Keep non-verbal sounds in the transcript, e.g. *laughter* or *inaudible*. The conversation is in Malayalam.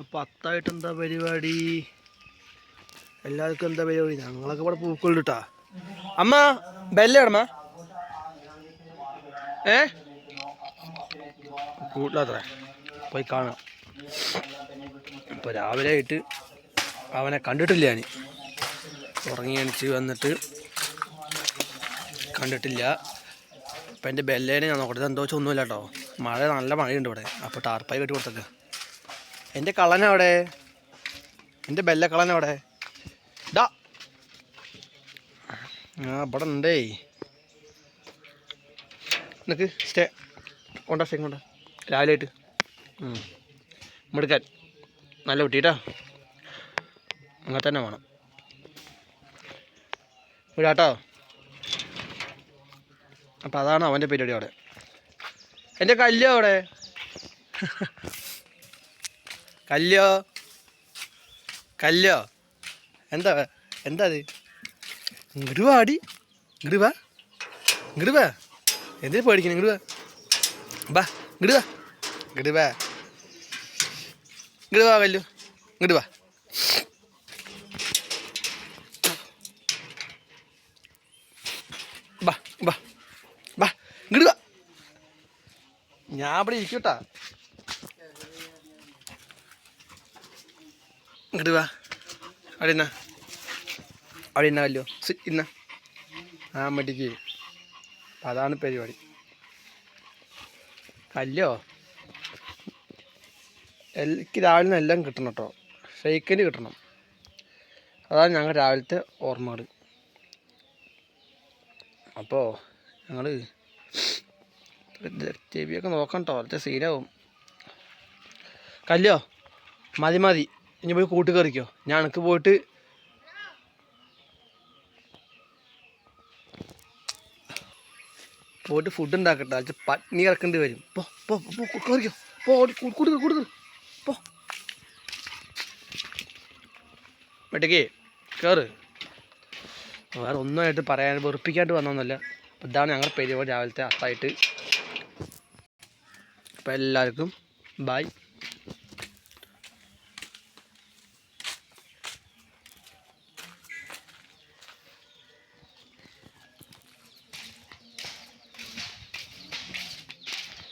അപ്പം അത്തായിട്ട് എന്താ പരിപാടി? എല്ലാവർക്കും എന്താ പരിപാടി? ഞങ്ങളൊക്കെ ഇവിടെ പൂക്കളുണ്ട് കേട്ടാ അമ്മ ബെല്ലടമ്മ ഏ? കൂട്ടിലത്ര പോയി കാണാം. ഇപ്പോൾ രാവിലെ ആയിട്ട് അവനെ കണ്ടിട്ടില്ല ഞാൻ ഉറങ്ങി അണിച്ച് വന്നിട്ട് കണ്ടിട്ടില്ല. അപ്പം എന്റെ ബെല്ലേനെ ഞാൻ നോക്കട്ടെ. എന്തോ ഒന്നുമില്ല കേട്ടോ മഴ നല്ല മഴയുണ്ട് ഇവിടെ. അപ്പോൾ ടാർപ്പായി കെട്ടി കൊടുത്തേക്ക. എന്റെ കള്ളനവിടെ? എന്റെ ബെല്ല കളനവിടെ ഡാ. ആ ഇവിടെ ഉണ്ടേ. നിനക്ക് സ്റ്റേ. കൊണ്ടാ സ്റ്റേ കൊണ്ടാ. രാവിലെ ആയിട്ട്. മെടുക്കാൻ. നല്ല കുട്ടിട്ടാ. അങ്ങനെ തന്നെ വേണം. വിടാട്ടോ. അപ്പം അതാണ് അവന്റെ പരിപാടി അവിടെ. എന്റെ കല്ല് അവിടെ. *laughs* കല്യോ കല്ലോ. എന്താ എന്താ അത്? ഇങ്ങോട്ട് വാടി ഇങ്ങോട്ട് വാ. ഇങ്ങോട്ട് വാ. എന്തിനു പേടിക്കണം? ഇങ്ങോട്ട് വാ. ഇങ്ങോട്ട് വാ. ഇങ്ങോട്ട് വാ. ഇങ്ങോട്ട് വാ കല്ലു. ഇങ്ങോട്ട് വാ. ബാ ബാ ബാ. ഇങ്ങോട്ട് വാ. ഞാൻ ഇവിടെ ഇരിക്കട്ടാ. ഇങ്ങോട്ട് വാ. അവിടെ എന്നാ അവിടെ എന്നാ വല്ലോ ആ മടിക്ക്. അതാണ് പരിപാടി. അല്ലോ? എനിക്ക് രാവിലെ എല്ലാം കിട്ടണം കേട്ടോ. ഷെയ്ക്കൻഡ് കിട്ടണം. അതാണ് ഞങ്ങൾ രാവിലത്തെ ഓർമ്മകൾ അപ്പോൾ ഞങ്ങൾ ചെവിയൊക്കെ നോക്കണം കേട്ടോ. അവിടുത്തെ സീനാവും കല്ലോ മതി മതി. ഇനി പോയി കൂട്ടി കയറിക്കോ. ഞാൻ എനിക്ക് പോയിട്ട് പോയിട്ട് ഫുഡ് ഉണ്ടാക്കട്ടെ. അത് പട്ടിണി കിടക്കേണ്ടി വരും. പോ പോ കയറിക്കോ. പോ കൂട്ടി കൂട്ടി പോ. വെട്ടക്കേ കയറ്. വേറെ ഒന്നുമായിട്ട് പറയാൻ വെറുപ്പിക്കാണ്ട് വന്നൊന്നുമല്ല. ഇതാണ് ഞങ്ങളുടെ പരിപാടി രാവിലത്തെ അത്തായിട്ട്. അപ്പോൾ എല്ലാവർക്കും ബായ്